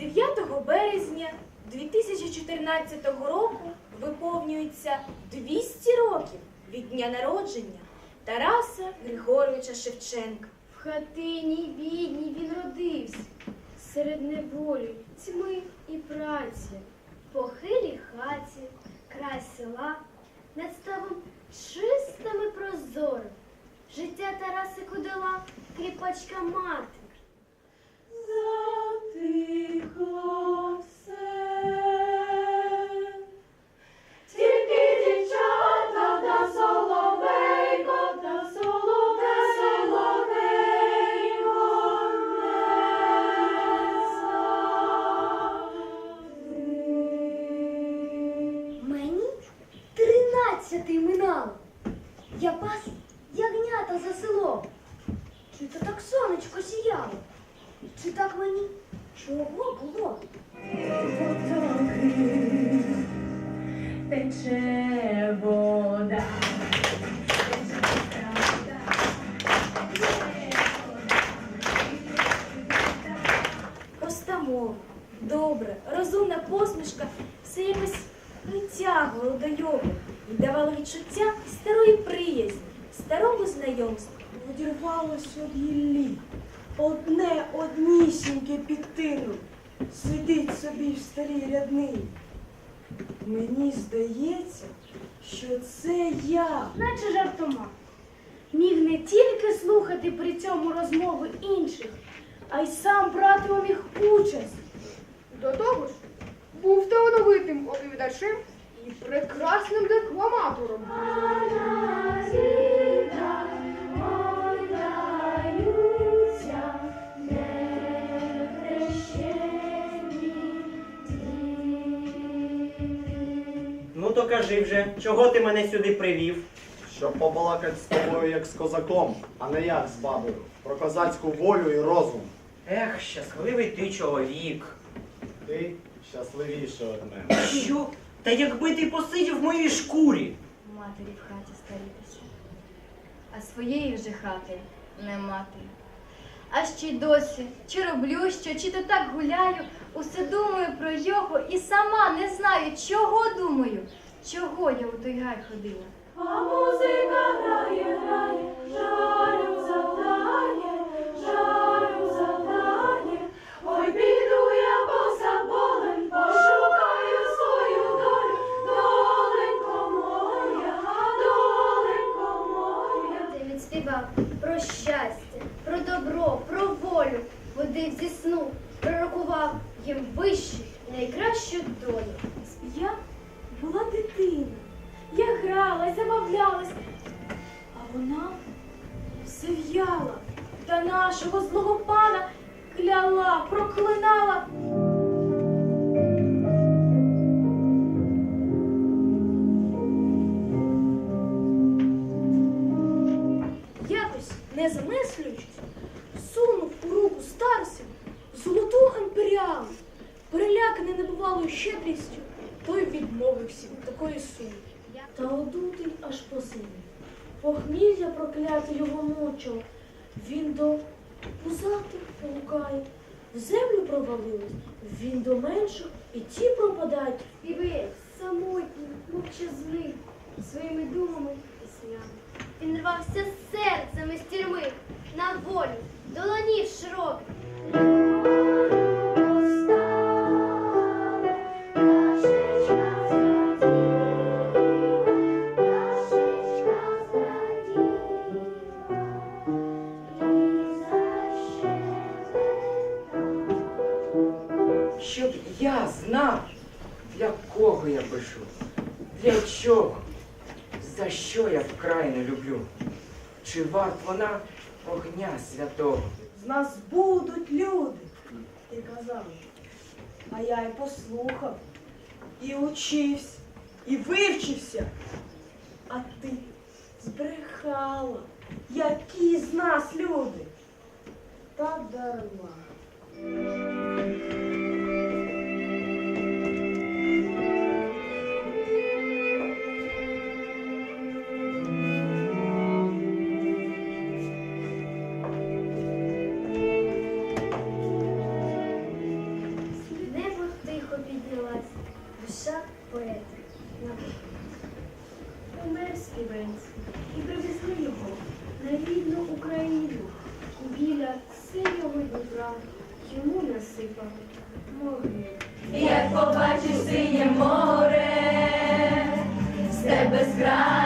9 березня 2014 року виповнюється 200 років від дня народження Тараса Григоровича Шевченка. В хатині бідній він родився, серед неволі, тьми і праці. Похилій хаті, край села, над ставом чистим і прозорим. Життя Тарасику дала кріпачка мати. Тринадцятий минало. Я пас ягнята за селом. Чи то так сонечко сіяло? Чи так мені чого було? Тече вода. Проста мова, добра, розумна посмішка все якось притягувало до його і давало відчуття старої приязні, старого знайомства. Одірвалось від гіллі, одне однісіньке підтину, сидить собі в старій ряднині. Мені здається, що це я. наче жартома. Міг не тільки слухати при цьому розмови інших, а й сам брати у них участь. До того ж, був талановитим оповідачем і прекрасним декламатором. Ну то кажи вже, чого ти мене сюди привів? Щоб побалакати з тобою як з козаком, а не як з бабою. Про козацьку волю і розум. Ех, щасливий ти чоловік. Ти щасливіше від мене. Що? Та якби ти посидів в моїй шкурі. матері в хаті старітися, а своєї вже хати не мати. А ще й досі, чи роблю що, чи то так гуляю, усе думаю про його і сама не знаю, чого думаю, чого я у той гай ходила. А музика грає, грає, жарю Ти про щастя, про добро, про волю, водив зі сну, пророкував їм вищу, найкращу долю. Я була дитина. Я грала, забавлялась, а вона все в'яла та нашого злого пана не замислюючись, сунув у руку старцю золоту імперіалу. Переляканий небувалою щедрістю, той відмовився від такої суми. Та одутий аж посинів. Похмілля прокляте його мучило. Він до пузатих погукає, в землю провалилось, він до менших і ті пропадають. Співець, самотній, мовчазний, своїми думами і піснями. Він рвався серцем із тюрми на волю, долонів широких. Щоб я знав, для кого я пишу, для чого, за що я вкрай не люблю. Чи варт вона огня святого? З нас будуть люди, ти казав. А я й послухав, і учився, і вивчився. А ти збрехала, які з нас люди. Та дарма. Душа поета Помер співець і привезли його на рідну Україну. Біля синього дубра, йому насипав море. Як побачиш синє море, з тебе скрай.